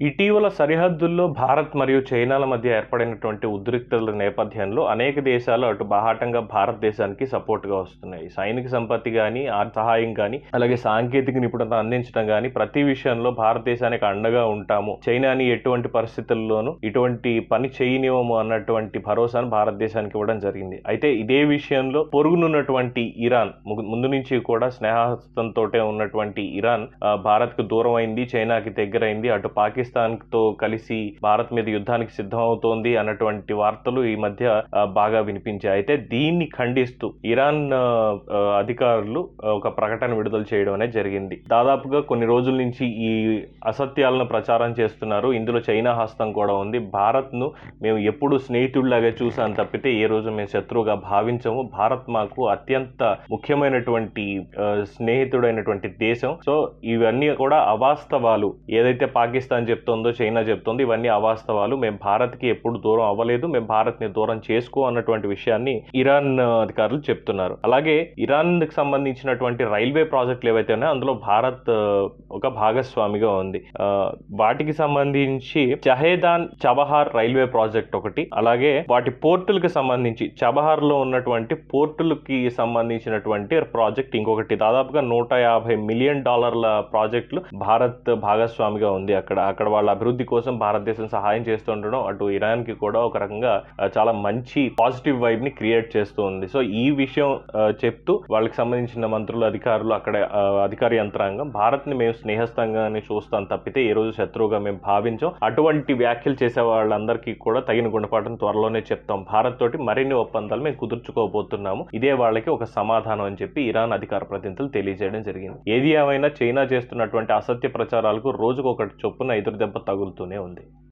ఇటీవల సరిహద్దుల్లో భారత్ మరియు చైనాల మధ్య ఏర్పడినటువంటి ఉద్రిక్తతల నేపథ్యంలో అనేక దేశాలు అటు బాహాటంగా భారతదేశానికి సపోర్ట్గా వస్తున్నాయి. సైనిక సంపత్తి కానీ సహాయం కానీ అలాగే సాంకేతిక నిపుణత అందించడం కానీ ప్రతి విషయంలో భారతదేశానికి అండగా ఉంటాము. చైనాని ఎటువంటి పరిస్థితుల్లోనూ ఇటువంటి పని చేయనివ్వము అన్నటువంటి భరోసాను భారతదేశానికి ఇవ్వడం జరిగింది. అయితే ఇదే విషయంలో పొరుగునున్నటువంటి ఇరాన్ ముందు నుంచి కూడా స్నేహస్తంతో ఉన్నటువంటి ఇరాన్ భారత్కు దూరం అయింది చైనాకి దగ్గరైంది అటు పాకిస్తాన్ తో కలిసి భారత్ మీద యుద్ధానికి సిద్ధమవుతోంది అన్నటువంటి వార్తలు ఈ మధ్య బాగా వినిపించాయి. అయితే దీన్ని ఖండిస్తూ ఇరాన్ అధికారులు ఒక ప్రకటన విడుదల చేయడం అనేది జరిగింది. దాదాపుగా కొన్ని రోజుల నుంచి ఈ అసత్యాలను ప్రచారం చేస్తున్నారు. ఇందులో చైనా హస్తం కూడా ఉంది. భారత్ను మేము ఎప్పుడు స్నేహితుడిలాగా చూసాం తప్పితే ఏ రోజు మేము శత్రువుగా భావించము. భారత్ మాకు అత్యంత ముఖ్యమైనటువంటి స్నేహితుడైనటువంటి దేశం. సో ఇవన్నీ కూడా అవాస్తవాలు. ఏదైతే పాకిస్తాన్ చెప్తుందో చైనా చెప్తుంది ఇవన్నీ అవాస్తవాలు. మేము భారత్కి ఎప్పుడు దూరం అవ్వలేదు. మేము భారత్ని దూరం చేసుకో అన్నటువంటి విషయాన్ని ఇరాన్ అధికారులు చెప్తున్నారు. అలాగే ఇరాన్కి సంబంధించినటువంటి రైల్వే ప్రాజెక్టులు ఏవైతే ఉన్నాయో అందులో భారత్ ఒక భాగస్వామిగా ఉంది. వాటికి సంబంధించి చహేదాన్ చబహార్ రైల్వే ప్రాజెక్ట్ ఒకటి అలాగే వాటి పోర్టులకు సంబంధించి చబహార్లో ఉన్నటువంటి పోర్టులకి సంబంధించినటువంటి ప్రాజెక్ట్ ఇంకొకటి. దాదాపుగా నూట యాభై మిలియన్ డాలర్ల ప్రాజెక్టులు భారత్ భాగస్వామిగా ఉంది అక్కడ. అక్కడ వాళ్ళ అభివృద్ధి కోసం భారతదేశం సహాయం చేస్తుండడం అటు ఇరాన్కి కూడా ఒక రకంగా చాలా మంచి పాజిటివ్ వైబ్ని క్రియేట్ చేస్తూ ఉంది. సో ఈ విషయం చెప్తూ వాళ్ళకి సంబంధించిన మంత్రులు అధికారులు అక్కడ అధికార యంత్రాంగం భారత్ని మేము స్నేహస్థంగానే చూస్తాం తప్పితే ఈ రోజు శత్రువుగా మేము భావించాం. అటువంటి వ్యాఖ్యలు చేసే వాళ్ళందరికీ కూడా తగిన గుణపాఠం త్వరలోనే చెప్తాం. భారత్ తోటి మరిన్ని ఒప్పందాలు మేము కుదుర్చుకోబోతున్నాము. ఇదే వాళ్ళకి ఒక సమాధానం అని చెప్పి ఇరాన్ అధికార ప్రతినిధులు తెలియజేయడం జరిగింది. ఏది ఏమైనా చైనా చేస్తున్నటువంటి అసత్య ప్రచారాలకు రోజుకొకటి చొప్పున ఎదురు దెబ్బ తగులుతూనే ఉంది.